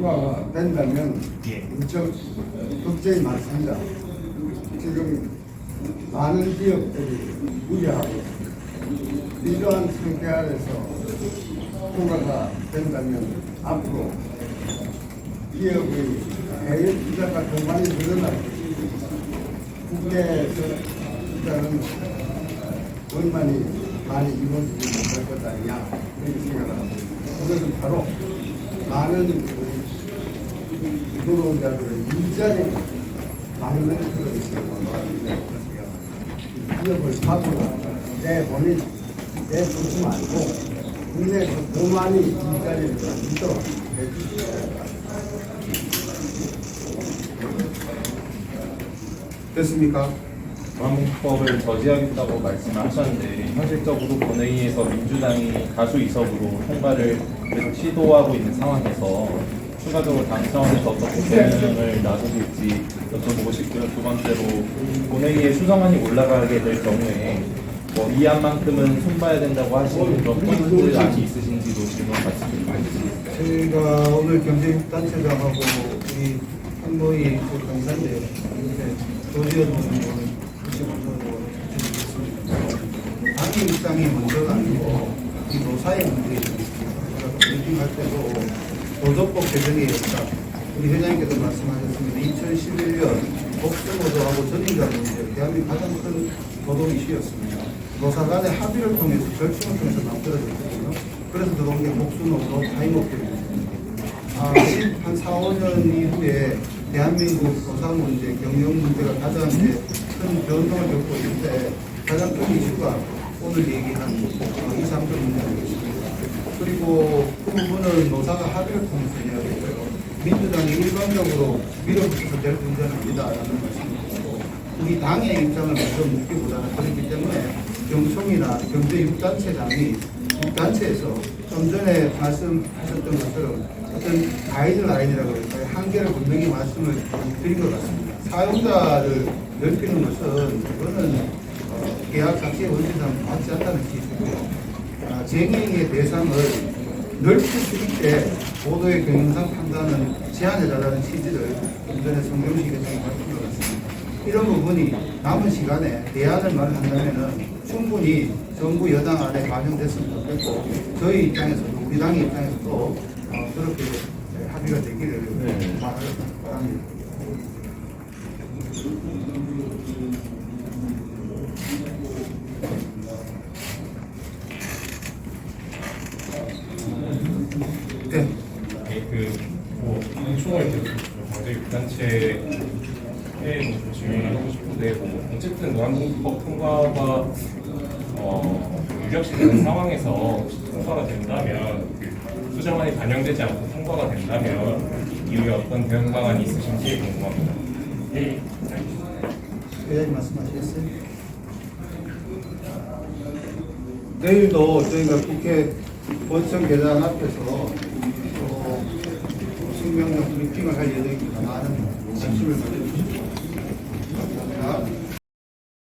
통과가 된다면 예. 무척 걱정이 많습니다. 지금 많은 기업들이 우려하고 이러한 상태 아래서 통과가 된다면 앞으로 기업의 해외 투자가 더 많이 늘어날 것입니다. 국내에서 투자는 얼마나 많이 이루어지지 못할 것 아니냐 이렇게 생각합니다. 그것은 바로 많은 노동자들의 일자리를 막는 그런 시스템을 기업을 사고나 내보내 내보지 말고 국내에서 더 많이 일자리를 만들도록 해주시기 됐습니까? 보안공법을 저지하겠다고 말씀하셨는데 현실적으로 본회의에서 민주당이 다수 이석으로 통과를 계속 시도하고 있는 상황에서 추가적으로 당 차원에서 어떻게 대응을 나서실지 여쭤보고 싶고요. 두 번째로 본회의에 수정안이 올라가게 될 경우에 뭐 이안만큼은 손봐야 된다고 하시는 그런 포인트 안이 있으신지도 질문 말씀드리겠습니다. 저희가 오늘 경제단체장하고 우리 한모의 그 강사인데 같이 만나고 드리겠습니다. 당의 입장이 먼저가 아니고 이 노사의 문제입니다. 브리핑할 때도 노조법 개정이 있다. 우리 회장님께서 말씀하셨습니다. 2011년 복수노조하고 전인가 문제, 대한민국 가장 큰 노동 이슈였습니다. 노사 간의 합의를 통해서 절충을 통해서 만들어졌거든요. 그래서 들어온 게 복수노조 타임업입니다. 아, 한 4, 5년 이후에 대한민국 노사 문제, 경영 문제가 가장 큰 변동을 겪고 때 가장 큰 이슈가 오늘 얘기한 어, 2, 3조 문제 아니겠습니까? 그리고 그 부분은 노사가 합의를 통해서 해야 되고요. 민주당이 일방적으로 밀어붙여서 될 문제는 아니다라는 말씀이고 우리 당의 입장을 먼저 묻기보다는 그렇기 때문에 경총이나 경제 6단체장이 6단체에서 좀 전에 말씀하셨던 것처럼 어떤 가이드라인이라고 할까요? 한계를 분명히 말씀을 드린 것 같습니다. 사용자를 넓히는 것은 그거는 어, 계약 자체의 원칙상 맞지 않다는 기술이고요. 아, 쟁행의 대상을 넓힐 수 있게 보도의 경영상 판단은 제한해달라는 취지를 좀 전에 성경식 회장이 밝힌 것 같습니다. 이런 부분이 남은 시간에 대안을 말한다면은 충분히 정부 여당 안에 반영됐으면 좋겠고 저희 입장에서도 우리 당의 입장에서도 어, 그렇게 합의가 되기를 네. 바랍니다. 네. 네, 그, 뭐, 총을 경제 6단체에 뭐 질문을 하고 싶은데, 뭐, 어쨌든 노안공법 통과가, 어, 유력시 되는 상황에서 통과가 된다면, 그 수정안이 반영되지 않고 통과가 된다면, 이후에 어떤 대응 방안이 있으신지 궁금합니다. 네, 알겠습니다. 회장님 말씀하시겠어요? 내일도 저희가 국회 본청 계단 앞에서 또 생명력 브리핑을 할 예정입니다. 많은 관심을 가져주시고 감사합니다.